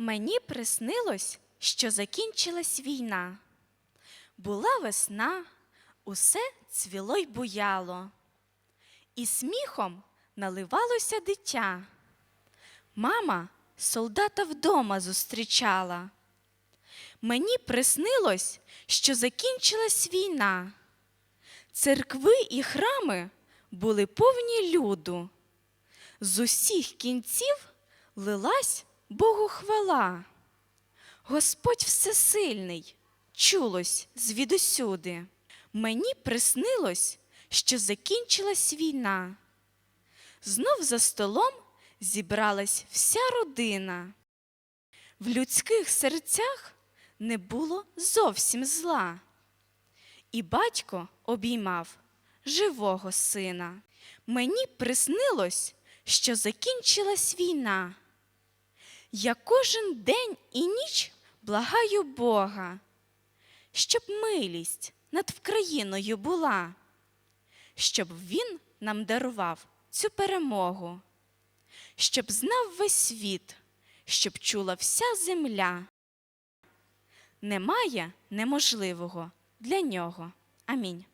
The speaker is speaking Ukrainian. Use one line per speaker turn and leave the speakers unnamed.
Мені приснилось, що закінчилась війна. Була весна, усе цвіло й буяло, і сміхом наливалося дитя. Мама солдата вдома зустрічала. Мені приснилось, що закінчилась війна. Церкви і храми були повні люду. З усіх кінців лилась Богу хвала. Господь всесильний, чулось звідусюди. Мені приснилось, що закінчилась війна. Знов за столом зібралась вся родина. В людських серцях не було зовсім зла. І батько обіймав живого сина. Мені приснилось, що закінчилась війна. Я кожен день і ніч благаю Бога, щоб милість над Вкраїною була, щоб Він нам дарував цю перемогу, щоб знав весь світ, щоб чула вся земля. Немає неможливого для нього. Амінь.